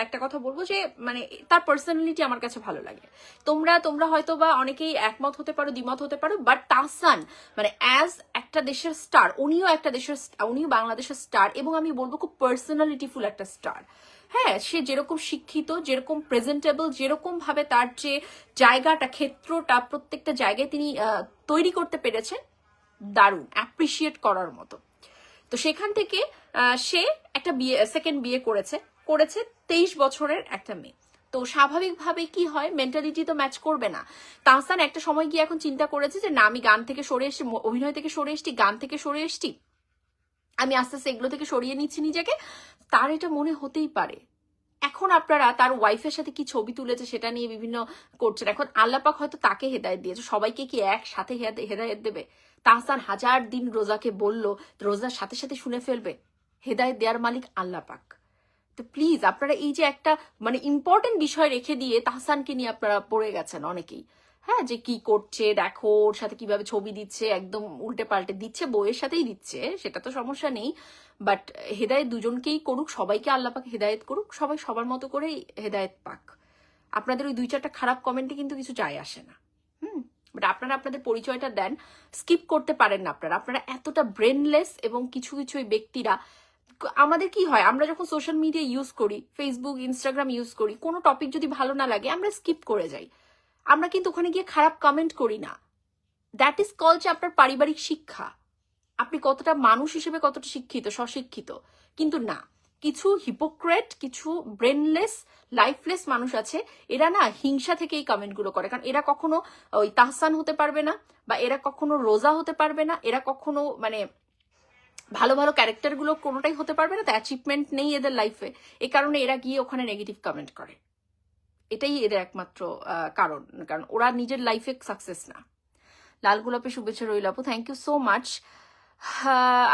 একটা কথা বলব যে মানে তার পার্সোনালিটি আমার কাছে ভালো লাগে। তোমরা তোমরা হয়তো বা অনেকেই একমত হতে পারো, দ্বিমত হতে পারো বাট তাহসান মানে অ্যাজ একটা দেশের স্টার উনিও একটা দেশের উনিও বাংলাদেশের স্টার এবং আমি বলব খুব পার্সোনালিটিফুল একটা স্টার হ্যাঁ সে যেরকম শিক্ষিত, যেরকম প্রেজেন্টেবল যেরকম ভাবে তার যে জায়গাটা, ক্ষেত্রটা প্রত্যেকটা জায়গায় তিনি তৈরি করতে পেরেছেন, দারুণ অ্যাপ্রিসিয়েট করার মতো। তো সেখান থেকে সে একটা বিয়ে সেকেন্ড বিয়ে করেছে। করেছে তেইশ বছরের একটা মেয়ে। তো স্বাভাবিকভাবে কি হয় মেন্টালিটি তো ম্যাচ করবে না। তাহসান, একটা সময় গিয়ে এখন চিন্তা করেছে যে, না, আমি গান থেকে সরে এসছি অভিনয় থেকে সরে এসছি, গান থেকে সরে এসছি। আমি আস্তে আস্তে এগুলো থেকে সরিয়ে নিচ্ছি নিজেকে। তার এটা মনে হতেই পারে। এখন আপনারা তার ওয়াইফের সাথে কি ছবি তুলেছে সেটা নিয়ে বিভিন্ন করছেন। এখন আল্লাপাক হয়তো তাকে হেদায়ত দিয়েছে। সবাইকে কি একসাথে হেদায়- হেদায়ত দেবে? তাহসান হাজার দিন রোজাকে বলল, রোজার সাথে সাথে শুনে ফেলবে। হেদায়ত দেওয়ার মালিক আল্লাপাক। তো প্লিজ আপনারা এই যে একটা মানে ইম্পর্টেন্ট বিষয় রেখে দিয়ে তাহসানকে নিয়ে আপনারা পড়ে গেছেন অনেকেই। হ্যাঁ যে কি করছে, দেখো, ওর সাথে কীভাবে ছবি দিচ্ছে, একদম উল্টে পাল্টে দিচ্ছে বইয়ের সাথেই দিচ্ছে, সেটা তো সমস্যা নেই। বাট হেদায়েত দুজনকেই করুক, সবাইকে আল্লাহ পাক হেদায়েত করুক, সবাই সবার মতো করেই হেদায়েত পাক। আপনাদের ওই দুই চারটা খারাপ কমেন্টে কিন্তু কিছু যায় আসে না। হুম? বাট আপনারা আপনাদের পরিচয়টা দেন। স্কিপ করতে পারেন না আপনারা। আপনারা এতটা ব্রেনলেস এবং কিছু কিছু ব্যক্তিরা আমাদের কি হয়? আমরা যখন সোশ্যাল মিডিয়া ইউজ করি ফেসবুক ইনস্টাগ্রাম ইউজ করি, কোনো টপিক যদি ভালো না লাগে, আমরা স্কিপ করে যাই। আমরা কিন্তু ওখানে গিয়ে খারাপ কমেন্ট করি না। দ্যাট ইজ কল যে আপনার পারিবারিক শিক্ষা। আপনি কতটা মানুষ হিসেবে কতটা শিক্ষিত, স্বশিক্ষিত। কিন্তু না, কিছু হিপোক্রেট কিছু ব্রেনলেস লাইফলেস মানুষ আছে, এরা না হিংসা থেকে এই কমেন্টগুলো করে। কারণ এরা কখনো ওই তাহসান হতে পারবে না, বা এরা কখনো রোজা হতে পারবে না, এরা কখনো মানে ভালো ভালো ক্যারেক্টারগুলো কোনোটাই হতে পারবে না তো অ্যাচিভমেন্ট নেই এদের লাইফে এ। কারণে এরা গিয়ে ওখানে নেগেটিভ কমেন্ট করে। এটাই এদের একমাত্র কারণ। কারণ ওরা নিজের লাইফে সাকসেস না। লাল গোলাপে শুভেচ্ছা রইল আপু। Thank you so much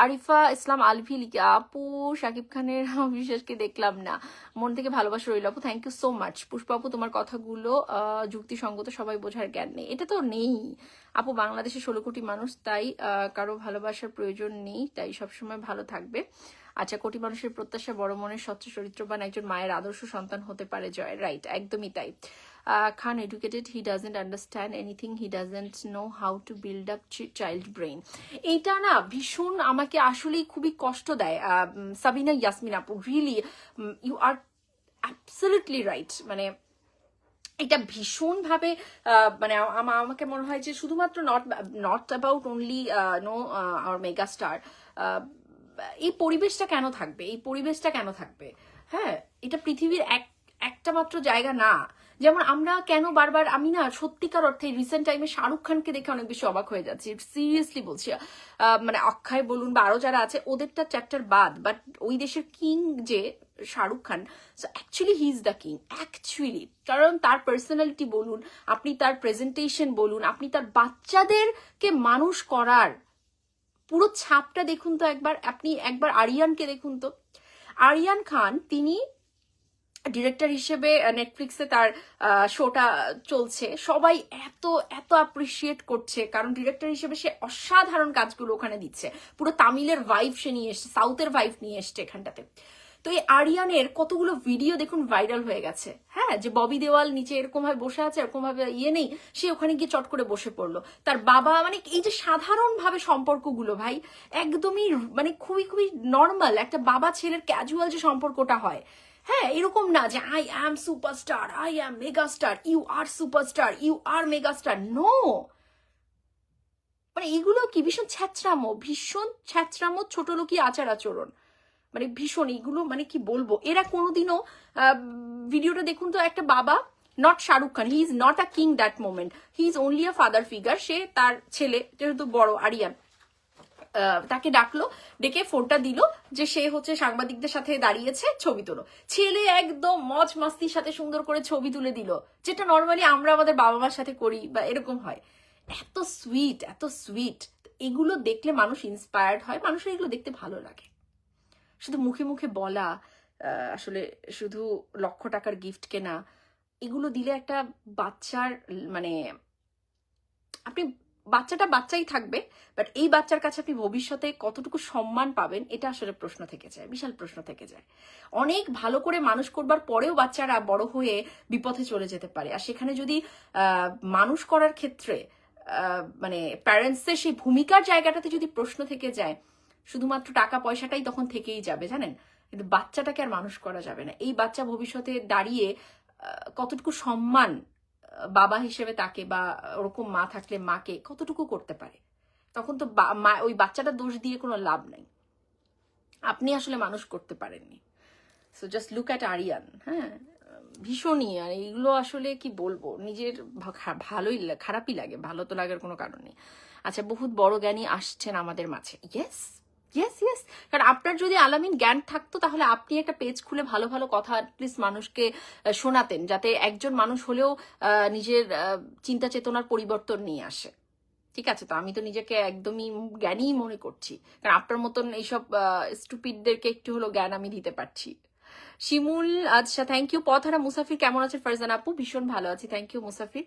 Arifa Islam, Alvi লিখে আপু, শাকিব খানের বিশ্বাসকে দেখলাম না। মন থেকে ভালোবাসা রইল আপু থ্যাংক ইউ সো মাচ পুষ্পাপু তোমার কথাগুলো যুক্তিসঙ্গত সবাই বোঝার জ্ঞান নেই। এটা তো নেই। আপু, বাংলাদেশে ষোলো কোটি মানুষ, তাই কারও ভালোবাসার প্রয়োজন নেই, তাই সবসময় ভালো থাকবে। আচ্ছা কোটি মানুষের প্রত্যাশা বড় মনের স্বচ্ছ চরিত্রবান একজন মায়ের আদর্শ সন্তান হতে পারে জয়। রাইট একদমই তাই। Khan educated he doesn't understand anything he doesn't know how to build up child brain এইটা না ভীষণ আমাকে আসলেই খুবই কষ্ট দেয়। সাবিনা ইয়াসমিন আপু really you are absolutely right মানে এটা ভীষণভাবে মানে আমাকে মনে হয় যে শুধুমাত্র not not about only no our mega star এই পরিবেশটা কেন থাকবে? এই পরিবেশটা কেন থাকবে? হ্যাঁ এটা পৃথিবীর এক, একটা মাত্র জায়গা না। যেমন আমরা কেন বারবার, আমি না সত্যিকার অর্থে রিসেন্ট টাইমে শাহরুখ খানকে দেখে অনেক বেশি অবাক হয়ে যাচ্ছি। সিরিয়াসলি বলছি মানে অক্ষয় বলুন বা আরও যারা আছে, ওদেরটা চ্যাপ্টার বাদ। বাট ওই দেশের কিং যে Shahrukh Khan so actually he is the king actually কারণ তার পার্সোনালিটি বলুন, আপনি তার প্রেজেন্টেশন বলুন, আপনি তার বাচ্চাদেরকে মানুষ করার পুরো ছাপটা দেখুন তো একবার, আপনি একবার আরিয়ানকে দেখুন তো। আরিয়ান খান, তিনি ডিরেক্টর হিসেবে নেটফ্লিক্সে তার শোটা চলছে। সবাই এত এত অ্যাপ্রিসিয়েট করছে, কারণ ডিরেক্টর হিসেবে সে অসাধারণ কাজগুলো ওখানে দিচ্ছে। পুরো তামিলের ভাইভ সে নিয়ে এসছে সাউথের ভাইভ নিয়ে এসছে এখানটাতে। তো এই আরিয়ানের কতগুলো ভিডিও দেখুন ভাইরাল হয়ে গেছে। হ্যাঁ যে ববি দেওয়াল নিচে এরকম ভাবে বসে আছে, এরকম ভাবে ইয়ে নেই, সে ওখানে গিয়ে চট করে বসে পড়ল। তার বাবা মানে এই যে সাধারণ ভাবে সম্পর্কগুলো ভাই, একদমই মানে খুবই খুবই নর্মাল একটা বাবা ছেলের ক্যাজুয়াল যে সম্পর্কটা হয়। হ্যাঁ এরকম না যে I am superstar I am megastar you are superstar you are megastar no মানে এগুলো কি, ভীষণ ছ্যাচরামো ভীষণ ছ্যাচরামো ছোট লোকি আচার আচরণ। মানে ভীষণ এগুলো মানে কি বলব? এরা কোনোদিনও ভিডিওটা দেখুন তো, একটা বাবা not Shahrukh Khan he is not a king that moment he is only a father figure সে তার ছেলে, যেহেতু বড় আরিয়ান তাকে ডাকলো, ডেকে ফোনটা দিল যে সে হচ্ছে সাংবাদিকদের সাথে দাঁড়িয়েছে, ছবি তোলো। ছেলে একদম মজ মাস্তির সাথে সুন্দর করে ছবি তুলে দিল, যেটা নর্মালি আমরা আমাদের বাবা মার সাথে করি বা এরকম হয়। এত সুইট এত সুইট এগুলো দেখলে মানুষ ইন্সপায়ার্ড হয়, মানুষের এগুলো দেখতে ভালো লাগে। শুধু মুখে মুখে বলা আসলে শুধু লক্ষ টাকার গিফট কেনা, এগুলো দিলে একটা বাচ্চার মানে আপনি বাচ্চাটা বাচ্চাই থাকবে বাট এই বাচ্চার কাছে আপনি ভবিষ্যতে কতটুকু সম্মান পাবেন, এটা আসলে প্রশ্ন থেকে যায়, বিশাল প্রশ্ন থেকে যায়। অনেক ভালো করে মানুষ করবার পরেও বাচ্চারা বড় হয়ে বিপথে চলে যেতে পারে। আর সেখানে যদি মানুষ করার ক্ষেত্রে মানে প্যারেন্টসের সেই ভূমিকার জায়গাটাতে যদি প্রশ্ন থেকে যায় শুধুমাত্র টাকা পয়সাটাই তখন থেকেই যাবে, জানেন? কিন্তু বাচ্চাটাকে আর মানুষ করা যাবে না। এই বাচ্চা ভবিষ্যতে দাঁড়িয়ে কতটুকু সম্মান বাবা হিসেবে তাকে বা ওরকম মা থাকলে মাকে কতটুকু করতে পারে? তখন তো মা- ওই বাচ্চাটা দোষ দিয়ে কোনো লাভ নাই। আপনি আসলে মানুষ করতে পারেননি। So just look at Aryan হ্যাঁ? ভীষণই, আর এইগুলো আসলে কি বলব? নিজের ভালোই খারাপই লাগে, ভালো তো লাগার কোনো কারণ নেই। আচ্ছা বহুত বড় জ্ঞানী আসছেন আমাদের মাঝে। ইয়েস ইয়েস ইয়েস কারণ আপনার যদি আলামিন জ্ঞান থাকতো, তাহলে আপনি একটা পেজ খুলে ভালো ভালো কথা অ্যাটলিস্ট মানুষকে শোনাতেন, যাতে একজন মানুষ হলেও নিজের চিন্তা চেতনার পরিবর্তন নিয়ে আসে। ঠিক আছে? তো আমি তো নিজেকে একদমই জ্ঞানী মনে করছি। কারণ আপনার মতন এইসব স্টুপিডদেরকে একটু হলো জ্ঞান আমি দিতে পারছি। শিমুল আচ্ছা থ্যাংক ইউ পথহারা মুসাফির, কেমন আছে ফারজান আপু? ভীষণ ভালো আছি। থ্যাংক ইউ মুসাফির।